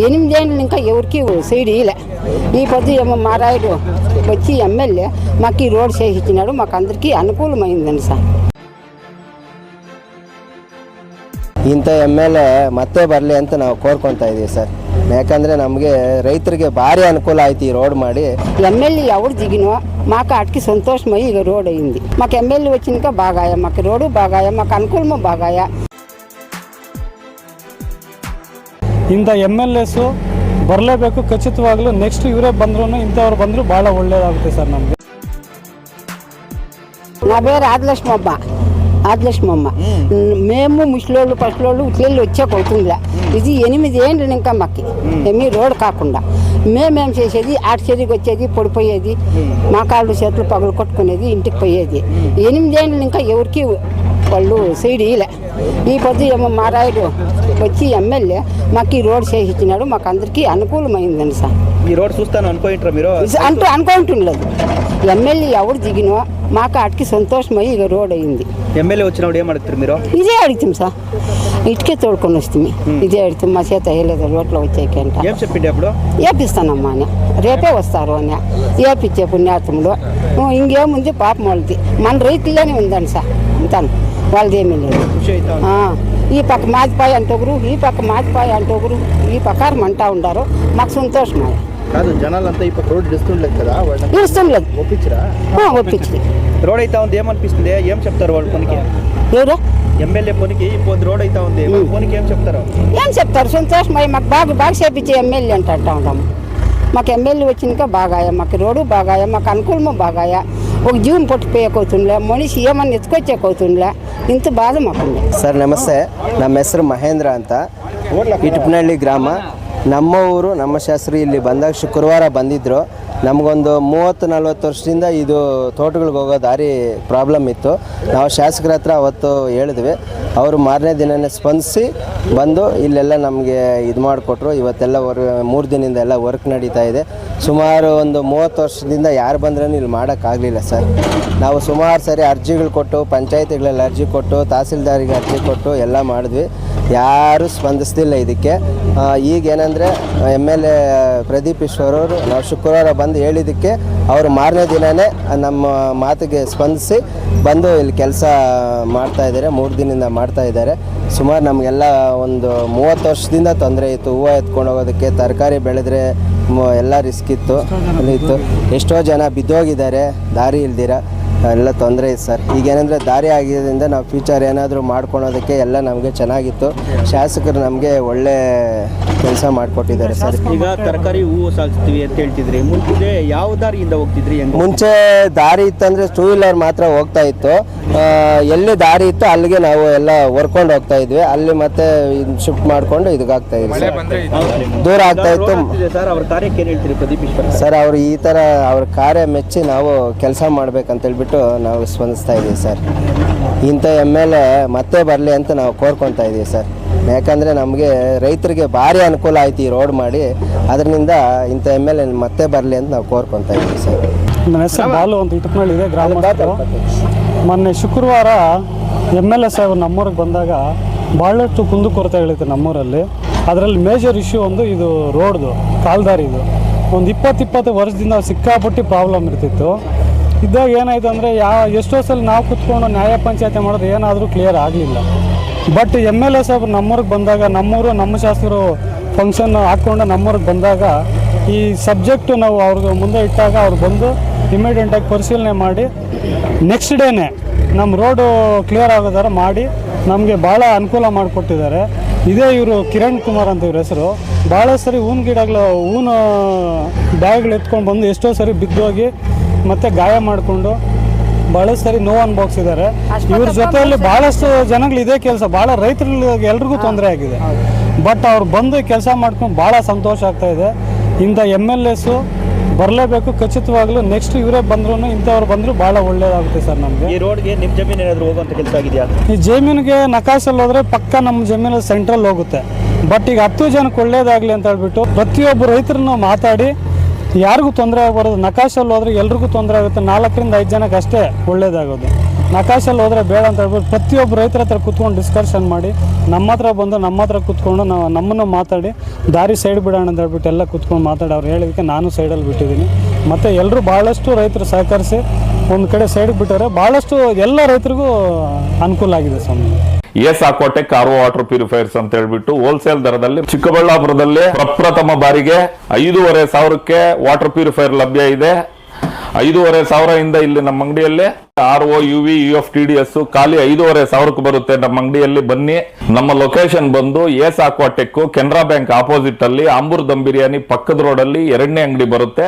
ఎనిమిదేళ్ళు ఇంకా ఎవరికి సైడ్ ఇలే ఈ పొద్దు ఏమో మారాయుడు వచ్చి ఎమ్మెల్యే మాకు ఈ రోడ్ చేయించినాడు మాకు అందరికీ అనుకూలమైందండి సార్ ಇಂಥ ಎಮ್ ಎಲ್ ಎ ಮತ್ತೆ ಬರಲಿ ಅಂತ ನಾವು ಕೋರ್ಕೊತಾ ಇದೀವಿ ಸರ್ ಯಾಕಂದರೆ ನಮಗೆ ರೈತರಿಗೆ ಭಾರಿ ಅನುಕೂಲ ಆಯ್ತು ಈ ರೋಡ್ ಮಾಡಿ ఎమ్మెల్యే ఎవరు దిగినో మాకు ఆటికి సంతోషమై ఇక రోడ్ అయింది మాకు ఎమ్మెల్యే వచ్చినాక బాగాయ మాకు రోడ్డు బాగాయ మాకు అనుకూలము బాగాయ ಇಂಥ ಎಮ್ ಎಲ್ ಎಸ್ ಬರಲೇಬೇಕು ಖಚಿತವಾಗ್ಲೂ ನೆಕ್ಸ್ಟ್ ಇವರೇ ಬಂದ್ರು ಇಂಥವ್ರು ಬಂದರೂ ಭಾಳ ಒಳ್ಳೇದಾಗುತ್ತೆ ಸರ್ ನಮಗೆ నా పేరు ఆదిలక్ష్మమ్మ ఆదిలక్ష్మమ్మ మేము ముసలోళ్ళు పసులోళ్ళు ఇట్లెళ్ళి వచ్చే అవుతుందిలే ఇది ఎనిమిది ఏండ్లు ఇంకా మాకు ఏమీ రోడ్ కాకుండా మేమేం చేసేది ఆటి చెరికి వచ్చేది పడిపోయేది మా కాళ్ళు చేతులు పగులు కొట్టుకునేది ఇంటికి పోయేది ఎనిమిదేండ్లు ఇంకా ఎవరికి వాళ్ళు సైడ్ ఇలే ఈ పొద్దు ఏమో మారాయుడు వచ్చి ఎమ్మెల్యే మాకు ఈ రోడ్ చేయించినాడు మాకు అందరికీ అనుకూలమైందండి సార్. ఈ రోడ్ చూస్తాను అనుకుంటారా మీరు? అంటూ అనుకుంటుండలేదు ఎమ్మెల్యే ఎవరు దిగినో మాకు ఆటికి సంతోషమై ఇక రోడ్ అయింది. ఎమ్మెల్యే వచ్చినప్పుడు ఏం అడుగుతారు మీరు? ఇదే అడుగుతాం సార్. ఇటుకే తోడుకొని వస్తుంది ఇదే అడుగుతాం మా చేత వేయలేదు రోడ్లో వచ్చాకంట ఏం చెప్పిండి అప్పుడు? ఏపిస్తానమ్మా అని. రేపే వస్తారు అని. ఏపిచ్చే పుణ్యాత్ములు ఇంకేముంది పాపం వాళ్ళది. మన రైతుల్లోనే ఉందండి సార్. అంతాను. వాళ్ళది ఏమీ లేదు. ఈ పక్క మాదిపాయ అంటొకరు ఈ పక్క మాదిపాయ అంటొకరు ఈ ప్రకారం అంటా ఉండారు. మాకు సంతోషమే. కాదు జనాలంతా ఇప్పుడు రోడ్ ఇస్తుండలేదు కదా వాళ్ళని ఇష్టం లేదు ఒప్పించరా? ఆ, ఒప్పించింది. రోడ్ అయితే ఉంది ఏమనిపిస్తుంది? ఏం చెప్తారు వాళ్ళ పనికి? ఎవరు? ఎమ్మెల్యే పనికి ఇప్పుడు రోడ్ అయితే ఉంది పనికి ఏం చెప్తారు? ఏం చెప్తారు? సంతోషమై మాకు బాగా బాగా చేపించే ఎమ్మెల్యే అంటే అంటా ఉంటాము. మాకు ఎమ్మెల్యే వచ్చినాక బాగాయ మాకు రోడ్డు బాగాయ మాకు అనుకూలము బాగాయ? ఒక జీవన పొట్టిపోయేకవుతుండే మనిషి ఏమన్నా ఎత్తుకొచ్చేకవుతుండే ಇಂತ ಬಾದ ಮಕ್ಕಳು. ಸರ್ ನಮಸ್ತೆ. ನಮ್ಮ ಹೆಸರು ಮಹೇಂದ್ರ ಅಂತ. ಇಟ್ಪನಹಳ್ಳಿ ಗ್ರಾಮ. ನಮ್ಮ ಊರು, ನಮ್ಮ ಶಾಸ್ತ್ರಿ ಇಲ್ಲಿ ಬಂದಾಗ ಶುಕ್ರವಾರ ಬಂದಿದ್ದರು ನಮಗೊಂದು ಮೂವತ್ತು, ನಲ್ವತ್ತು ವರ್ಷದಿಂದ ಇದು ತೋಟಗಳಿಗೆ ಹೋಗೋ ದಾರಿ ಪ್ರಾಬ್ಲಮ್ ಇತ್ತು. ನಾವು ಶಾಸಕರ ಹತ್ರ ಅವತ್ತು ಹೇಳಿದ್ವಿ. ಅವರು ಮಾರನೇ ದಿನನೇ ಸ್ಪಂದಿಸಿ ಬಂದು ಇಲ್ಲೆಲ್ಲ ನಮಗೆ ಇದು ಮಾಡಿಕೊಟ್ರು. ಇವತ್ತೆಲ್ಲ ವರ್, ಮೂರು ದಿನದಿಂದ ಎಲ್ಲ ವರ್ಕ್ ನಡೀತಾ ಇದೆ. ಸುಮಾರು ಒಂದು ಮೂವತ್ತು ವರ್ಷದಿಂದ ಯಾರು ಬಂದ್ರೂ ಇಲ್ಲಿ ಮಾಡೋಕ್ಕಾಗಲಿಲ್ಲ ಸರ್. ನಾವು ಸುಮಾರು ಸರಿ ಅರ್ಜಿಗಳು ಕೊಟ್ಟು, ಪಂಚಾಯತಿಗಳಲ್ಲಿ ಅರ್ಜಿ ಕೊಟ್ಟು ತಹಸೀಲ್ದಾರಿಗೆ ಅರ್ಜಿ ಕೊಟ್ಟು ಎಲ್ಲ ಮಾಡಿದ್ವಿ. ಯಾರೂ ಸ್ಪಂದಿಸ್ತಿಲ್ಲ ಇದಕ್ಕೆ. ಈಗೇನ ಈಗ ಏನಂದರೆ M L A Pradeep Eshwar ಅವರು ನಾವು ಶುಕ್ರವಾರ ಬಂದು ಹೇಳಿದ್ದಕ್ಕೆ ಅವರು ಮಾರನೇ ದಿನವೇ ನಮ್ಮ ಮಾತಿಗೆ ಸ್ಪಂದಿಸಿ ಬಂದು ಇಲ್ಲಿ ಕೆಲಸ ಮಾಡ್ತಾ ಇದ್ದಾರೆ, ಮೂರು ದಿನದಿಂದ ಮಾಡ್ತಾ ಇದ್ದಾರೆ. ಸುಮಾರು ನಮಗೆಲ್ಲ ಒಂದು ಮೂವತ್ತು ವರ್ಷದಿಂದ ತೊಂದರೆ ಇತ್ತು. ಹೂವು ಎತ್ಕೊಂಡು ಹೋಗೋದಕ್ಕೆ, ತರಕಾರಿ ಬೆಳೆದ್ರೆ ಎಲ್ಲ ರಿಸ್ಕ್ ಇತ್ತು. ಇತ್ತು. ಎಷ್ಟೋ ಜನ ಬಿದ್ದೋಗಿದ್ದಾರೆ, ದಾರಿ ಇಲ್ದಿರ. ಎಲ್ಲ ತೊಂದರೆ ಇದೆ ಸರ್. ಈಗೇನೆಂದರೆ ದಾರಿ ಆಗಿದ್ದರಿಂದ ನಾವು ಫ್ಯೂಚರ್ ಏನಾದರೂ ಮಾಡ್ಕೊಳೋದಕ್ಕೆ ಎಲ್ಲ ನಮಗೆ ಚೆನ್ನಾಗಿತ್ತು. ಶಾಸಕರು ನಮಗೆ ಒಳ್ಳೆ ಕೆಲಸ ಮಾಡಿಕೊಟ್ಟಿದ್ದಾರೆ ಸರ್. ಈಗ ತರಕಾರಿ ಹೂವು ಸಾಗಿಸ್ತೀವಿ ಅಂತ ಹೇಳ್ತಿದ್ರಿ. ಮುಂಚೆ ಯಾವ ದಾರಿಯಿಂದ ಹೋಗ್ತಿದ್ರಿ ಮುಂಚೆ ದಾರಿ ಇತ್ತಂದರೆ ಟೂ ವೀಲರ್ ಮಾತ್ರ ಹೋಗ್ತಾ ಇತ್ತು. ಎಲ್ಲಿ ದಾರಿ ಇತ್ತು ಅಲ್ಲಿಗೆ ನಾವು ಎಲ್ಲ ಹೊರ್ಕೊಂಡು ಹೋಗ್ತಾ ಇದ್ವಿ. ಅಲ್ಲಿ ಮತ್ತೆ ಶಿಫ್ಟ್ ಮಾಡಿಕೊಂಡು ಇದಕ್ಕಾಗ್ತಾ ಇದ್ವಿ ಸರ್. ದೂರ ಆಗ್ತಾ ಇತ್ತು. ಸರ್. ಅವ್ರ ಕಾರ್ಯಕ್ಕೆ ಏನ್ ಹೇಳ್ತೀರಿ ಪ್ರದೀಪ್ ಸರ್ ಅವರು ಈ ಥರ ಅವ್ರ ಕಾರ್ಯ ಮೆಚ್ಚಿ ನಾವು ಕೆಲಸ ಮಾಡ್ಬೇಕಂತ ಹೇಳ್ಬಿಟ್ಟು ನಾವು ಸ್ಪಂದಿಸ್ತಾ ಇದ್ದೀವಿ ಸರ್. ಇಂಥ ಎಂ ಎಲ್ ಎ ಮತ್ತೆ ಬರಲಿ ಅಂತ ನಾವು ಕೋರ್ಕೊತಾ ಇದ್ದೀವಿ ಸರ್. ಯಾಕಂದರೆ ನಮಗೆ ರೈತರಿಗೆ ಭಾರಿ ಅನುಕೂಲ ಆಯ್ತು ಈ ರೋಡ್ ಮಾಡಿ. ಅದರಿಂದ ಇಂಥ ಎಂ ಎಲ್ ಎ ಮತ್ತೆ ಬರಲಿ ಅಂತ ನಾವು ಕೋರ್ಕೊತಾ ಇದ್ದೀವಿ ಸರ್. ನನ್ನ ಹೆಸರು ಬಾಲು ಅಂತ ಇಟಪ್ನಳ್ಳಿ ಇದೆ ಗ್ರಾಮಸ್ಥರು. ಮೊನ್ನೆ ಶುಕ್ರವಾರ ಎಂ ಎಲ್ ಎ ಸಾಹೇಬ್ ನಮ್ಮೂರಿಗೆ ಬಂದಾಗ ಭಾಳಷ್ಟು ಕುಂದುಕೊರತೆಗಳಿತ್ತು ನಮ್ಮೂರಲ್ಲಿ. ಅದರಲ್ಲಿ ಮೇಜರ್ ಇಶ್ಯೂ ಒಂದು ಇದು ರೋಡ್ದು ಕಾಲ್ದಾರಿದು. ಒಂದು ಇಪ್ಪತ್ತು ಇಪ್ಪತ್ತು ವರ್ಷದಿಂದ ಸಿಕ್ಕಾಪಟ್ಟಿ ಪ್ರಾಬ್ಲಮ್ ಇರ್ತಿತ್ತು. ಇದ್ದಾಗ ಏನಾಯಿತು ಅಂದರೆ ಯಾವ ಎಷ್ಟೋ ಸಲ ನಾವು ಕುತ್ಕೊಂಡು ನ್ಯಾಯ ಪಂಚಾಯತಿ ಮಾಡಿದ್ರೆ ಏನಾದರೂ ಕ್ಲಿಯರ್ ಆಗಲಿಲ್ಲ. ಬಟ್ ಎಂ ಎಲ್ ಎ ಸಾಹೇಬ್ ನಮ್ಮೂರಿಗೆ ಬಂದಾಗ, ನಮ್ಮೂರು, ನಮ್ಮ ಶಾಸಕರು ಫಂಕ್ಷನ್ ಹಾಕ್ಕೊಂಡು ನಮ್ಮೂರಿಗೆ ಬಂದಾಗ ಈ ಸಬ್ಜೆಕ್ಟು ನಾವು ಅವ್ರಿಗೆ ಮುಂದೆ ಇಟ್ಟಾಗ ಅವ್ರು ಬಂದು ಇಮಿಡಿಯೇಟಾಗಿ ಪರಿಶೀಲನೆ ಮಾಡಿ ನೆಕ್ಸ್ಟ್ ಡೇನೇ ನಮ್ಮ ರೋಡು ಕ್ಲಿಯರ್ ಆಗೋದಾರ ಮಾಡಿ ನಮಗೆ ಭಾಳ ಅನುಕೂಲ ಮಾಡಿಕೊಟ್ಟಿದ್ದಾರೆ. ಇದೇ ಇವರು ಕಿರಣ್ ಕುಮಾರ್ ಅಂತ ಇವ್ರ ಹೆಸರು. ಭಾಳ ಸರಿ ಹೂನ್ ಗಿಡಗಳು ಹೂನು ಬ್ಯಾಗ್ಗಳು ಎತ್ಕೊಂಡು ಬಂದು ಎಷ್ಟೋ ಸರಿ ಬಿದ್ದೋಗಿ ಮತ್ತು ಗಾಯ ಮಾಡಿಕೊಂಡು ಬಹಳಷ್ಟು ಸರಿ ನೋವು ಅನುಭವಿಸಿದ್ದಾರೆ ಇವ್ರ ಜೊತೆಯಲ್ಲಿ ಬಹಳಷ್ಟು ಜನಗಳು ಇದೇ ಕೆಲಸ ಬಹಳ ರೈತರಿಗೆ ಎಲ್ರಿಗೂ ತೊಂದರೆ ಆಗಿದೆ. ಬಟ್ ಅವ್ರು ಬಂದು ಕೆಲಸ ಮಾಡ್ಕೊಂಡು ಭಾಳ ಸಂತೋಷ ಆಗ್ತಾ ಇದೆ. ಇಂಥ ಎಂ ಎಲ್ ಎಸ್ಸು ಬರಲೇಬೇಕು ಖಚಿತವಾಗ್ಲೂ ನೆಕ್ಸ್ಟ್ ಇವರೇ ಬಂದ್ರು ಇಂಥವ್ರು ಬಂದರೂ ಭಾಳ ಒಳ್ಳೇದಾಗುತ್ತೆ ಸರ್ ನಮಗೆ. ಈ ರೋಡ್ಗೆ ನಿಮ್ ಜಮೀನು ಏನಾದ್ರು ಹೋಗುವಂತ ಕೆಲಸ ಆಗಿದೆಯಾ? ಈ ಜಮೀನಿಗೆ ನಕಾಶಲ್ಲಿ ಹೋದ್ರೆ ಪಕ್ಕ ನಮ್ಮ ಜಮೀನು ಸೆಂಟ್ರಲ್ ಹೋಗುತ್ತೆ. ಬಟ್ ಈಗ ಹತ್ತು ಜನಕ್ಕೆ ಒಳ್ಳೇದಾಗಲಿ ಅಂತ ಹೇಳ್ಬಿಟ್ಟು ಪ್ರತಿಯೊಬ್ಬ ರೈತರನ್ನ ಮಾತಾಡಿ ಯಾರಿಗೂ ತೊಂದರೆ ಆಗಬಾರ್ದು. ನಕಾಶಲ್ಲಿ ಹೋದ್ರೆ ಎಲ್ರಿಗೂ ತೊಂದರೆ ಆಗುತ್ತೆ. ನಾಲ್ಕರಿಂದ ಐದು ಜನಕ್ಕೆ ಅಷ್ಟೇ ಒಳ್ಳೇದಾಗೋದು. ನಕಾಶಲ್ಲಿ ಹೋದ್ರೆ ಬೇಡ ಅಂತ ಹೇಳ್ಬಿಟ್ಟು ಪ್ರತಿಯೊಬ್ಬ ರೈತರ ಹತ್ರ ಕುತ್ಕೊಂಡು ಡಿಸ್ಕಷನ್ ಮಾಡಿ, ನಮ್ಮ ಹತ್ರ ಬಂದು ನಮ್ಮ ಹತ್ರ ಕುತ್ಕೊಂಡು ನಾವು ನಮ್ಮನ್ನು ಮಾತಾಡಿ, ದಾರಿ ಸೈಡ್ ಬಿಡೋಣ ಅಂತ ಹೇಳ್ಬಿಟ್ಟು ಎಲ್ಲ ಕುತ್ಕೊಂಡು ಮಾತಾಡಿ. ಅವ್ರು ಹೇಳಿದಕ್ಕೆ ನಾನು ಸೈಡಲ್ಲಿ ಬಿಟ್ಟಿದ್ದೀನಿ. ಮತ್ತು ಎಲ್ಲರೂ ಭಾಳಷ್ಟು ರೈತರು ಸಹಕರಿಸಿ ಒಂದು ಕಡೆ ಸೈಡ್ ಬಿಟ್ಟರೆ ಭಾಳಷ್ಟು ಎಲ್ಲ ರೈತರಿಗೂ ಅನುಕೂಲ ಆಗಿದೆ ಸ್ವಾಮಿ. ಎಸ್ ಆಕೋಟೆ ಕಾರ್ವೋ ವಾಟರ್ ಪ್ಯೂರಿಫೈರ್ಸ್ ಅಂತ ಹೇಳ್ಬಿಟ್ಟು ಹೋಲ್ಸೇಲ್ ದರದಲ್ಲಿ ಚಿಕ್ಕಬಳ್ಳಾಪುರದಲ್ಲಿ ಪ್ರಪ್ರಥಮ ಬಾರಿಗೆ ಐದೂವರೆ ಸಾವಿರಕ್ಕೆ ವಾಟರ್ ಪ್ಯೂರಿಫೈರ್ ಲಭ್ಯ ಇದೆ. ಐದೂವರೆ ಸಾವಿರದಿಂದ ಇಲ್ಲಿ ನಮ್ಮ ಅಂಗಡಿಯಲ್ಲಿ R O U V U F T D S ಖಾಲಿ ಐದೂವರೆ ಸಾವಿರಕ್ಕೆ ಬರುತ್ತೆ ನಮ್ಮ ಅಂಗಡಿಯಲ್ಲಿ. ಬನ್ನಿ, ನಮ್ಮ ಲೊಕೇಶನ್ ಬಂದು S Aquatech Canara bank opposite ಅಲ್ಲಿ ಆಂಬೂರ್ ದಮ್ ಬಿರಿಯಾನಿ ಪಕ್ಕದ ರೋಡ್ ಅಲ್ಲಿ ಎರಡನೇ ಅಂಗಡಿ ಬರುತ್ತೆ.